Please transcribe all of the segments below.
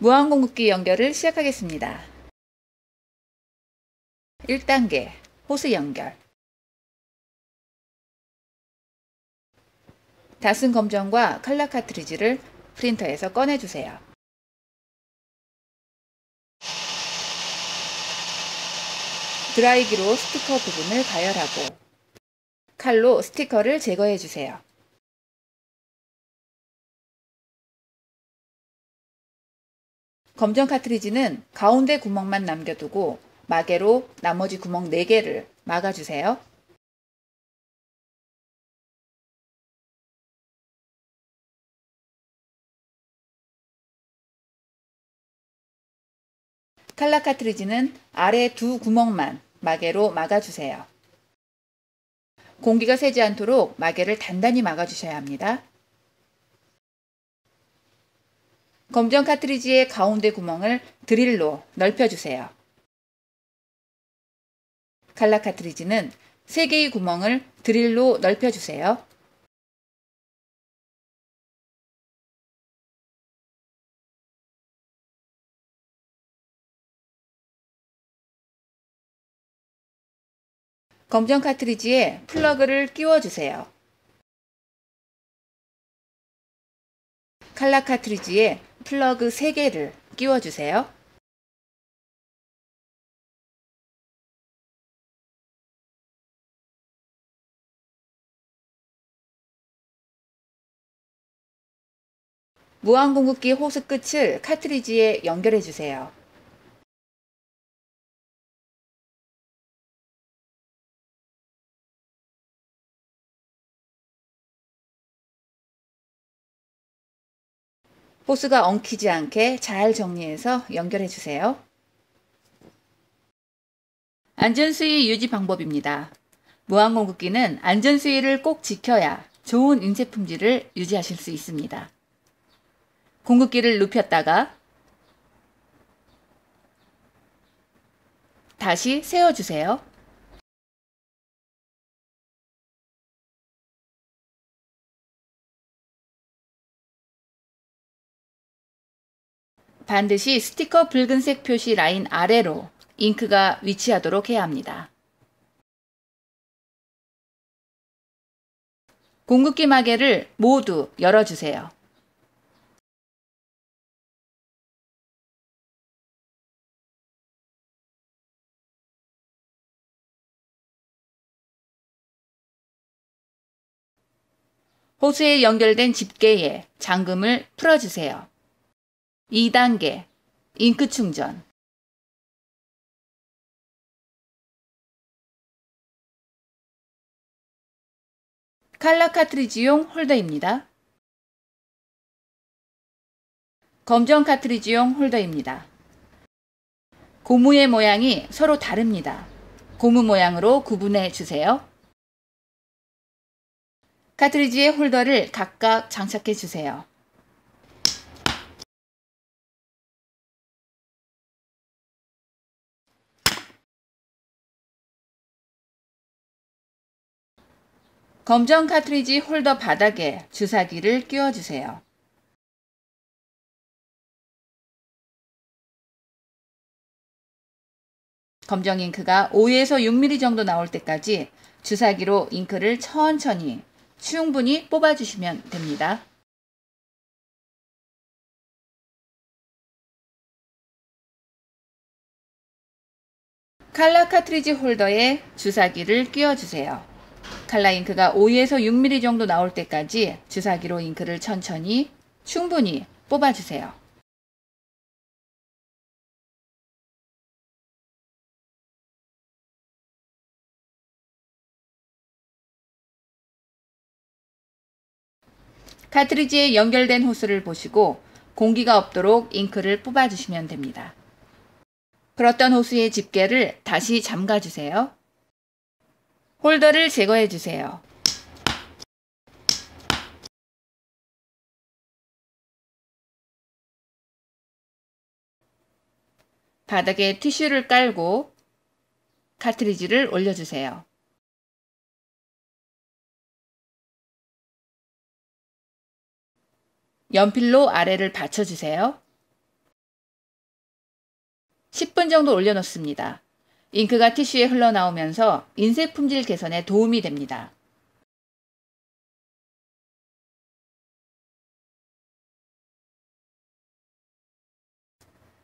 무한공급기 연결을 시작하겠습니다. 1단계 호스 연결 다쓴 검정과 칼라 카트리지를 프린터에서 꺼내주세요. 드라이기로 스티커 부분을 가열하고 칼로 스티커를 제거해 주세요. 검정 카트리지는 가운데 구멍만 남겨두고 마개로 나머지 구멍 4개를 막아주세요. 칼라 카트리지는 아래 두 구멍만 마개로 막아주세요. 공기가 새지 않도록 마개를 단단히 막아주셔야 합니다. 검정 카트리지의 가운데 구멍을 드릴로 넓혀주세요. 칼라 카트리지는 3개의 구멍을 드릴로 넓혀주세요. 검정 카트리지에 플러그를 끼워주세요. 칼라 카트리지에 플러그 3개를 끼워주세요. 무한공급기 호스 끝을 카트리지에 연결해 주세요. 호스가 엉키지 않게 잘 정리해서 연결해 주세요. 안전수위 유지 방법입니다. 무한공급기는 안전수위를 꼭 지켜야 좋은 인쇄 품질을 유지하실 수 있습니다. 공급기를 눕혔다가 다시 세워주세요. 반드시 스티커 붉은색 표시 라인 아래로 잉크가 위치하도록 해야 합니다. 공급기 마개를 모두 열어주세요. 호수에 연결된 집게에 잠금을 풀어주세요. 2단계 잉크 충전 칼라 카트리지용 홀더입니다. 검정 카트리지용 홀더입니다. 고무의 모양이 서로 다릅니다. 고무 모양으로 구분해 주세요. 카트리지의 홀더를 각각 장착해 주세요. 검정 카트리지 홀더 바닥에 주사기를 끼워주세요. 검정 잉크가 5에서 6mm 정도 나올 때까지 주사기로 잉크를 천천히 충분히 뽑아주시면 됩니다. 칼라 카트리지 홀더에 주사기를 끼워주세요. 칼라 잉크가 5에서 6mm 정도 나올 때까지 주사기로 잉크를 천천히 충분히 뽑아주세요. 카트리지에 연결된 호스를 보시고 공기가 없도록 잉크를 뽑아주시면 됩니다. 풀었던 호스의 집게를 다시 잠가주세요. 홀더를 제거해 주세요. 바닥에 티슈를 깔고 카트리지를 올려주세요. 연필로 아래를 받쳐주세요. 10분 정도 올려놓습니다. 잉크가 티슈에 흘러나오면서 인쇄 품질 개선에 도움이 됩니다.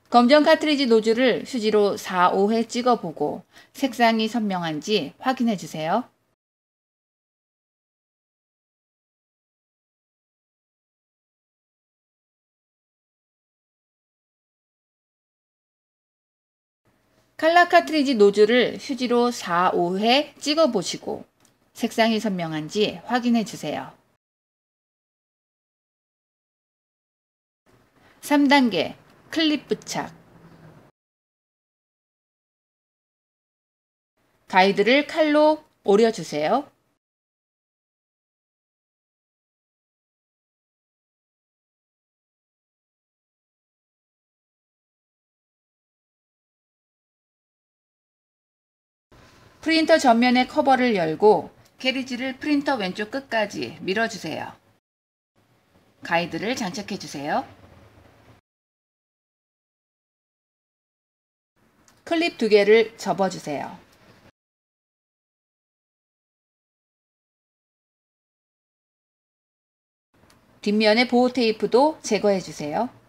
검정 카트리지 노즐을 휴지로 4, 5회 찍어보고 색상이 선명한지 확인해 주세요. 칼라 카트리지 노즐을 휴지로 4, 5회 찍어 보시고 색상이 선명한지 확인해 주세요. 3단계 클립 부착 가이드를 칼로 오려주세요. 프린터 전면의 커버를 열고 캐리지를 프린터 왼쪽 끝까지 밀어주세요. 가이드를 장착해주세요. 클립 두 개를 접어주세요. 뒷면의 보호 테이프도 제거해주세요.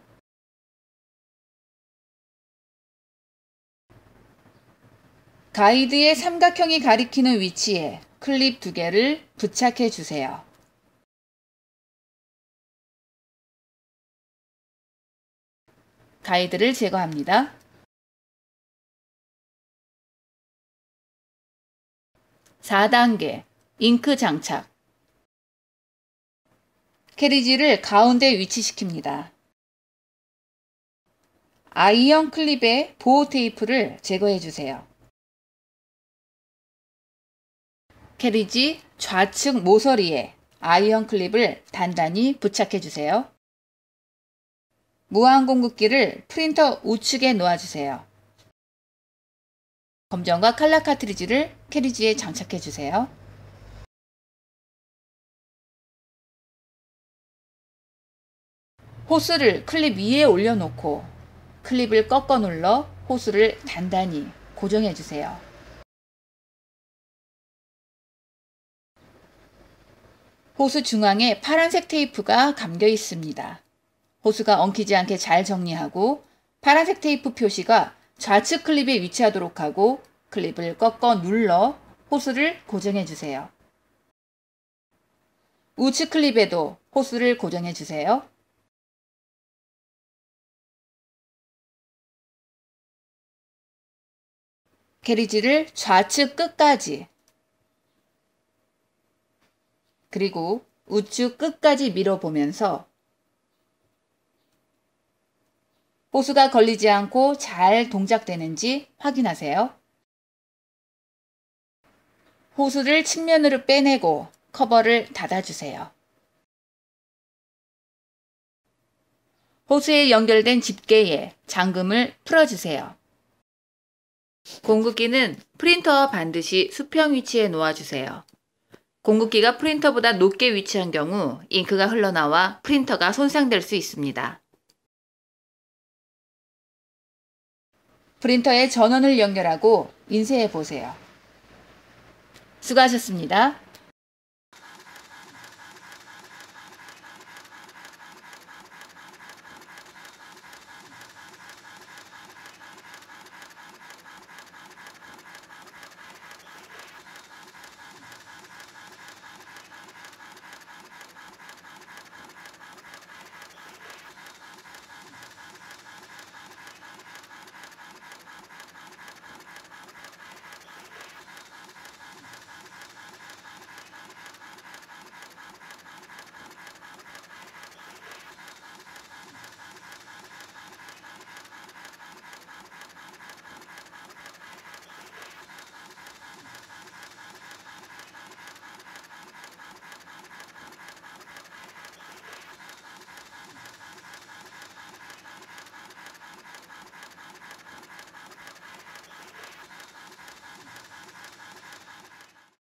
가이드의 삼각형이 가리키는 위치에 클립 두 개를 부착해 주세요. 가이드를 제거합니다. 4단계 잉크 장착 캐리지를 가운데 위치시킵니다. 아이언 클립에 보호 테이프를 제거해 주세요. 캐리지 좌측 모서리에 아이언 클립을 단단히 부착해 주세요. 무한 공급기를 프린터 우측에 놓아주세요. 검정과 칼라 카트리지를 캐리지에 장착해 주세요. 호스를 클립 위에 올려놓고 클립을 꺾어 눌러 호스를 단단히 고정해 주세요. 호스 중앙에 파란색 테이프가 감겨 있습니다. 호스가 엉키지 않게 잘 정리하고 파란색 테이프 표시가 좌측 클립에 위치하도록 하고 클립을 꺾어 눌러 호스를 고정해 주세요. 우측 클립에도 호스를 고정해 주세요. 캐리지를 좌측 끝까지 그리고 우측 끝까지 밀어보면서 호수가 걸리지 않고 잘 동작되는지 확인하세요. 호수를 측면으로 빼내고 커버를 닫아주세요. 호수에 연결된 집게에 잠금을 풀어주세요. 공급기는 프린터 반드시 수평 위치에 놓아주세요. 공급기가 프린터보다 높게 위치한 경우 잉크가 흘러나와 프린터가 손상될 수 있습니다. 프린터에 전원을 연결하고 인쇄해 보세요. 수고하셨습니다.